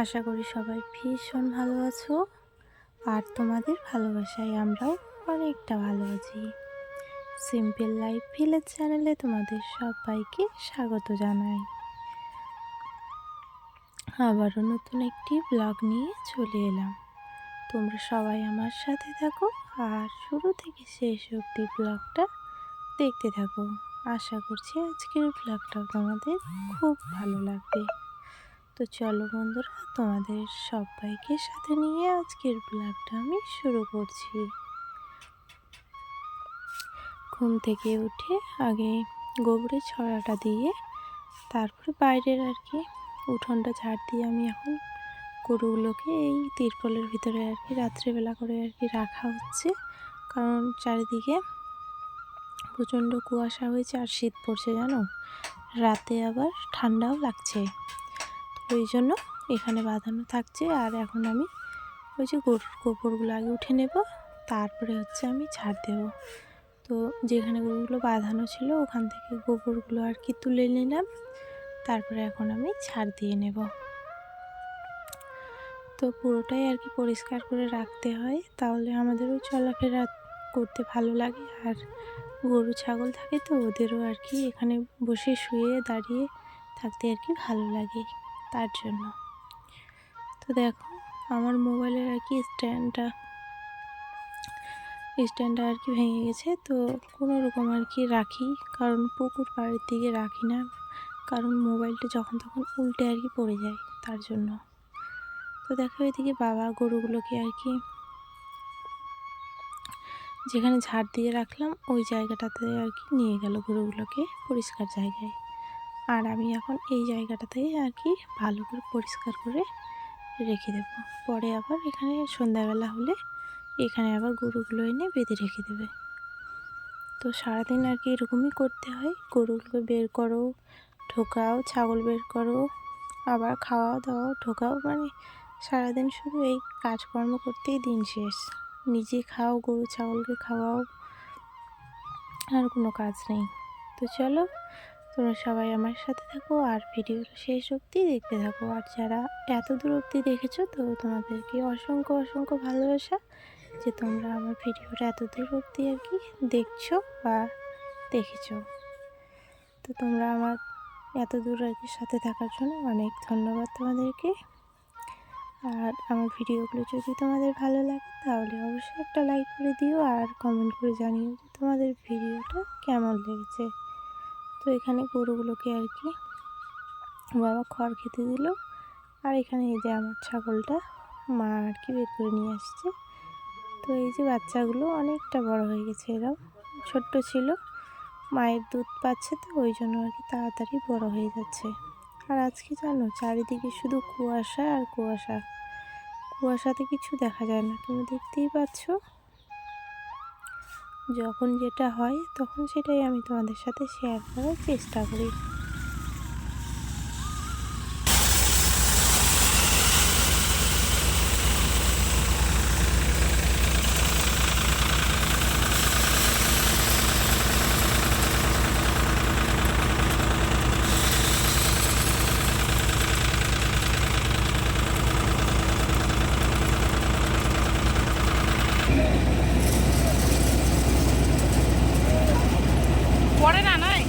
আশা করি সবাই ভীষণ ভালো আছো। আর তোমাদের ভালোবাসায় আমরাও অনেকটা ভালো আছি। সিম্পল লাইফ ভিলেজ চ্যানেলে তোমাদের সবাইকে স্বাগত জানাই। আবারও নতুন একটি ব্লগ নিয়ে চলে এলাম। তোমরা সবাই আমার সাথে থাকো আর শুরু থেকে শেষ অবধি ব্লগটা দেখতে থাকো। আশা করছি আজকের ব্লগটা তোমাদের খুব ভালো লাগবে। তো চলো বন্ধুরা, তোমাদের সবাইকে সাথে নিয়ে আজকের ব্লগটা আমি শুরু করছি। ঘুম থেকে উঠে আগে গোবরের ছড়াটা দিয়ে তারপরে বাইরের আর কি উঠোনটা ঝাড় দিয়ে আমি এখন গরুগুলোকে এই তিরপলের ভিতরে আর কি রাত্রেবেলা করে আর কি রাখা হচ্ছে। কারণ চারিদিকে প্রচণ্ড কুয়াশা হয়েছে আর শীত পড়ছে জানো? রাতে আবার ঠান্ডাও লাগছে। ওই জন্য এখানে বাঁধানো থাকছে। আর এখন আমি ওই যে গরুর গোবরগুলো আগে উঠে নেব, তারপরে হচ্ছে আমি ছাড় দেব। তো যেখানে গরুগুলো বাঁধানো ছিল, ওখান থেকে গোবরগুলো আর কি তুলে নিলাম। তারপরে এখন আমি ছাড় দিয়ে নেব। তো পুরোটাই আর কি পরিষ্কার করে রাখতে হয়, তাহলে আমাদেরও চলাফেরা করতে ভালো লাগে। আর গরু ছাগল থাকে তো, ওদেরও আর কি এখানে বসে শুয়ে দাঁড়িয়ে থাকতে আর কি ভালো লাগে। তার জন্য। তো দেখো, আমার মোবাইলের আর কি স্ট্যান্ডটা স্ট্যান্ডটা আর কি ভেঙে গেছে। তো কোনো রকম আর কি রাখি, কারণ পুকুর পাড়ের দিকে রাখি না, কারণ মোবাইলটা যখন তখন উল্টে আর কি পড়ে যায় তার জন্য। তো দেখো, এদিকে বাবা গরুগুলোকে আর কি যেখানে ঝাড় দিয়ে রাখলাম, ওই জায়গাটাতে আর কি নিয়ে গেল গরুগুলোকে, পরিষ্কার জায়গায়। আর আমি এখন এই জায়গাটাতে আর কি ভালো করে পরিষ্কার করে রেখে দেব। পরে আবার এখানে সন্ধ্যাবেলা হলে এখানে আবার গরুগুলো এনে বেঁধে রেখে দেবে। তো সারাদিন আর কি এরকমই করতে হয়। গরুগুলো বের করো, ঢোকাও, ছাগল বের করো, আবার খাওয়া দাওয়া ঢোকাও মানে সারাদিন শুধু এই কাজকর্ম করতেই দিন শেষ। নিজে খাও, গরু, ছাগলকে খাওয়াও, আর কোনো কাজ নেই। তো চলো তোমরা সবাই আমার সাথে থাকো আর ভিডিওটা শেষ অবধি দেখতে থাকো। আর যারা এত দূর অবধি দেখেছ, তো তোমাদেরকে অসংখ্য অসংখ্য ভালোবাসা যে তোমরা আমার ভিডিওটা এত দূর অবধি আর কি দেখছ বা দেখেছ। তো তোমরা আমার এত দূর আর কি সাথে থাকার জন্য অনেক ধন্যবাদ তোমাদেরকে। আর আমার ভিডিওগুলো যদি তোমাদের ভালো লাগে, তাহলে অবশ্যই একটা লাইক করে দিও আর কমেন্ট করে জানিও যে তোমাদের ভিডিওটা কেমন লেগেছে। তো এখানে গরুগুলোকে আর কি বাবা খড় খেতে দিল। আর এখানে এই যে আমার ছাগলটা মা আর কি বের করে নিয়ে আসছে। তো এই যে বাচ্চাগুলো অনেকটা বড় হয়ে গেছে, এরাও ছোট্ট ছিল, মায়ের দুধ পাচ্ছে তো, ওই জন্য আর কি তাড়াতাড়ি বড় হয়ে যাচ্ছে। আর আজকে জানো, চারিদিকে শুধু কুয়াশা আর কুয়াশা। কুয়াশাতে কিছু দেখা যায় না, তুমি দেখতেই পাচ্ছ। যখন যেটা হয় তখন সেটাই আমি তোমাদের সাথে শেয়ার করার চেষ্টা করি পড়ে না নাই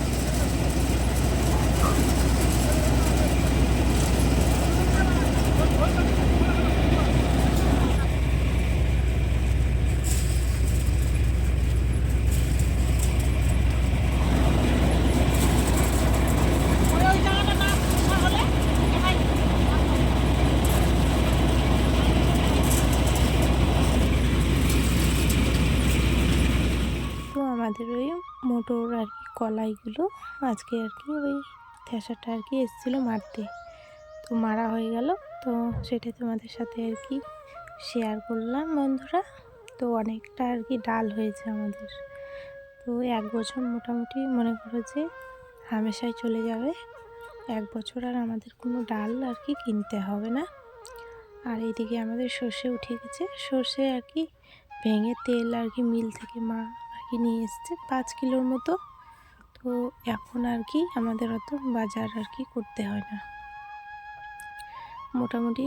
তো আমাদের ওই মোটর আর কি, কলাইগুলো। আজকে আর কি ওই থেসাটা আর কি এসেছিল মারতে। তো মারা হয়ে গেল। তো সেটা তোমাদের সাথে আর কি শেয়ার করলাম বন্ধুরা। তো অনেকটা আর কি ডাল হয়েছে আমাদের। তো এক বছর মোটামুটি মনে করো যে হামেশাই চলে যাবে। এক বছর আর আমাদের কোনো ডাল আর কি কিনতে হবে না। আর এইদিকে আমাদের সর্ষে উঠে গেছে। সর্ষে আর কি ভেঙে তেল আর কি মিল থেকে মা আর কি নিয়ে এসছে, পাঁচ কিলোর মতো। তো এখন আর কি আমাদের অত বাজার আর কি করতে হয় না। মোটামুটি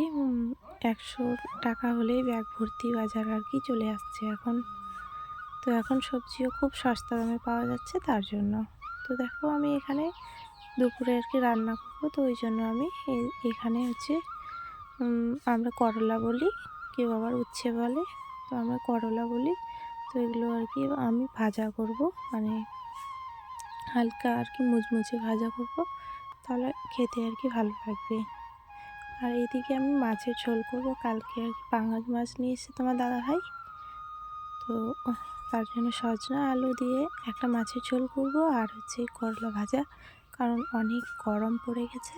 একশো টাকা হলেই ব্যাগ ভর্তি বাজার আর কি চলে আসছে এখন। তো এখন সবজিও খুব সস্তা দামে পাওয়া যাচ্ছে তার জন্য। তো দেখো আমি এখানে দুপুরে আর কি রান্না করব, তো ওই জন্য আমি এখানে হচ্ছে আমরা করলা বলি, কেউ আবার উচ্ছে বলে, তো আমরা করলা বলি। তো এগুলো আর কি আমি ভাজা করব। মানে হালকা আর কি মুচমুচে ভাজা করব। তাহলে খেতে আর কি ভালো লাগবে। আর এদিকে আমি মাছের ঝোল করব। কালকে আর কি পাঙ্গাস মাছ নিয়ে এসেছে তোমার দাদা ভাই তো তার জন্য সজনা আলু দিয়ে একটা মাছের ঝোল করব আর হচ্ছে করলা ভাজা। কারণ অনেক গরম পড়ে গেছে।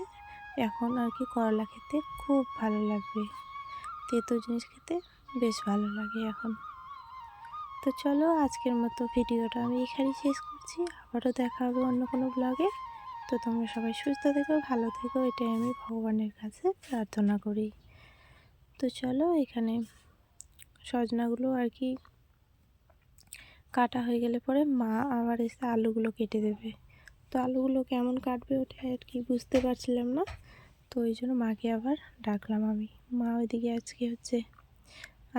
এখন আর কি করলা খেতে খুব ভালো লাগবে। তেতো জিনিস খেতে বেশ ভালো লাগে এখন। তো চলো আজকের মতো ভিডিওটা আমি এখানেই শেষ করছি। আবারও দেখা হবে অন্য কোনো ব্লগে তো তোমরা সবাই সুস্থ থেকো, ভালো থেকো, এটাই আমি ভগবানের কাছে প্রার্থনা করি। তো চলো এখানে সজনাগুলো আর কি কাটা হয়ে গেলে পরে মা আবার এসে আলুগুলো কেটে দেবে। তো আলুগুলো কেমন কাটবে ওটা আর কি বুঝতে পারছিলাম না। তো ওই জন্য মাকে আবার ডাকলাম আমি। মা ওইদিকে আজকে হচ্ছে,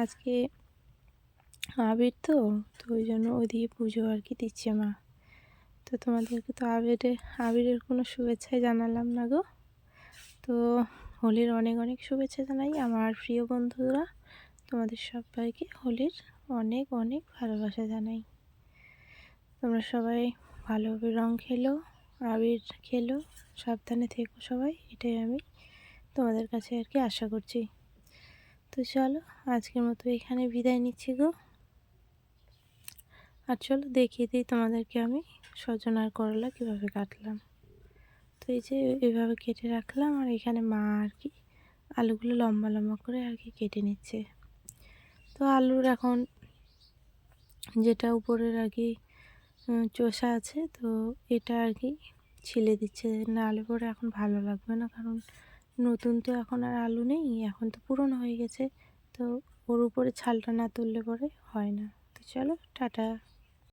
আজকে আবির তো তো ওই জন্য ওইদিকে পুজো আর কি দিচ্ছে মা। তো তোমাদেরকে তো আবিরের আবিরের কোনো শুভেচ্ছাই জানালাম না গো। তো হোলির অনেক অনেক শুভেচ্ছা জানাই আমার প্রিয় বন্ধুরা। তোমাদের সবাইকে হোলির অনেক অনেক ভালোবাসা জানাই। তোমরা সবাই ভালোভাবে রং খেলো, আবির খেলো, সাবধানে থেকো সবাই, এটাই আমি তোমাদের কাছে আর কি আশা করছি। তো চলো, আজকের মতো এখানে বিদায় নিচ্ছি গো। আর চলো দেখিয়ে দিই তোমাদেরকে আমি সজনার করলা কীভাবে কাটলাম। তো এই যে এভাবে কেটে রাখলাম আর এখানে মা আর কি আলুগুলো লম্বা লম্বা করে আর কি কেটে নিচ্ছে। তো আলুর এখন যেটা উপরের আর কি চোষা আছে, তো এটা আর কি ছিলে দিচ্ছে। না আলু পরে এখন ভালো লাগবে না কারণ নতুন তো এখন আর আলু নেই, এখন তো পুরনো হয়ে গেছে, তো ওর উপরে ছালটা না তুললে পরে হয় না। তো চলো, টাটা।